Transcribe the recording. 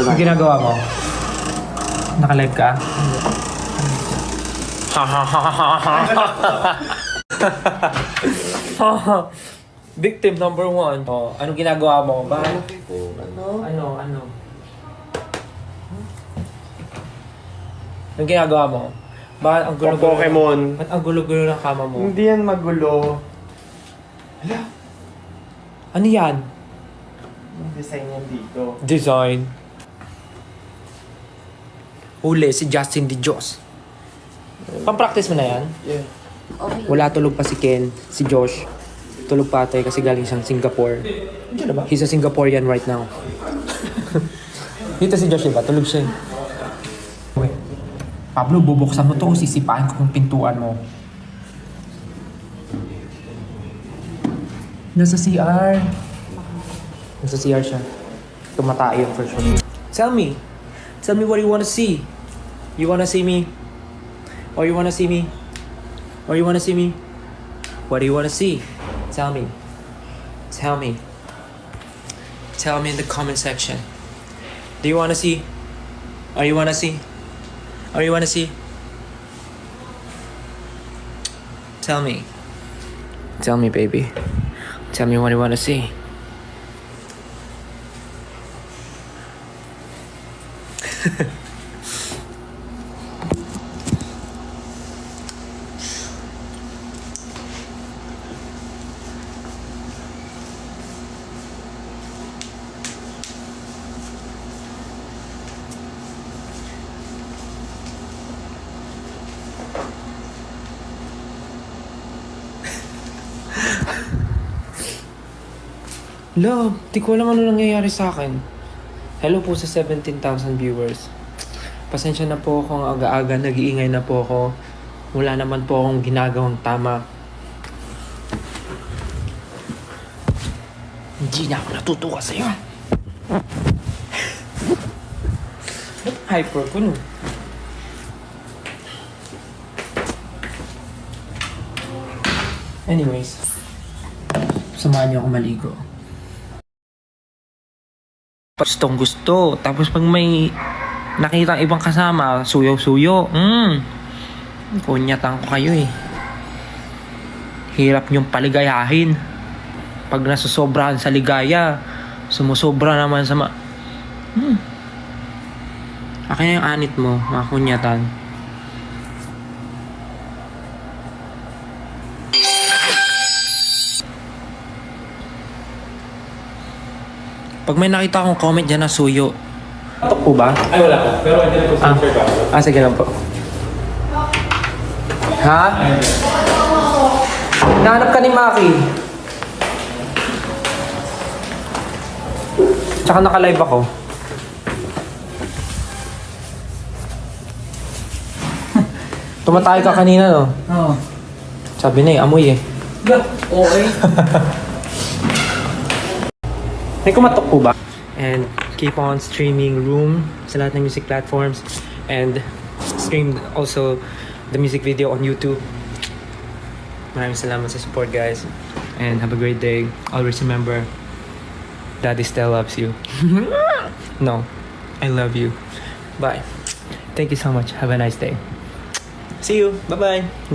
Anong ginagawa mo? Naka-live ka? Victim number one. Oh, anong ginagawa mo? Ba? Ano? Ano? Ano? Anong ginagawa mo? Bakit ang gulo-gulo? Pokemon. Ba't ang gulo-gulo ng kama mo? Hindi yan magulo. Ano yan? Yung design yan dito. Design. Huli si Justin Di Diyos. Pang-practice mo na yan? Yeah. Okay. Wala tulog pa si Ken, si Josh. Tulog pa ate kasi galing siyang Singapore. Ba? He's a Singaporean right now. Dito si Josh, diba? Tulog siya. eh. Wait. Pablo, bubuksan mo to. Sisipain ko yung pintuan mo. Nasa CR. Nasa CR siya. Tumata yun for sure. Tell me. Tell me what you wanna see. You wanna see me? Or you wanna see me? Or you wanna see me? What do you wanna see? Tell me. Tell me. Tell me in the comment section. Do you wanna see? Or you wanna see? Or you wanna see? Tell me. Tell me, baby. Tell me what you wanna see. Love, di ko alam ano nangyayari sa akin. Hello po sa 17,000 viewers. Pasensya na po kung aga-aga, nag-iingay na po ako. Wala naman po akong ginagawang tama. Hindi na ako natutuwa sa'yo. Ba't hyper ko no? Anyways, samahan niyo ako maligo. Gustong gusto. Tapos pag may nakita ang ibang kasama, suyo-suyo. Mm. Kunyatan ko kayo eh. Hirap niyong paligayahin. Pag nasusobrahan sa ligaya, sumusobra naman sa ma... Hmm. Akin yung anit mo, mga kunyatan. Pag may nakita akong comment dyan na suyo, Ito po ba? Ay, wala po. Pero hindi na po Ah, sensor ka. ah sige lang po. Ha? Nahanap ka ni Maki. Tsaka naka-live ako. Tumatay ka kanina, no? Oo. Sabi na eh, amoy eh. Okay. May kumatok po ba? And keep on streaming Room sa lahat ng music platforms. And stream also the music video on YouTube. Maraming salamat sa support guys. And have a great day. Always remember, Daddy still loves you. no, I love you. Bye. Thank you so much. Have a nice day. See you. Bye-bye.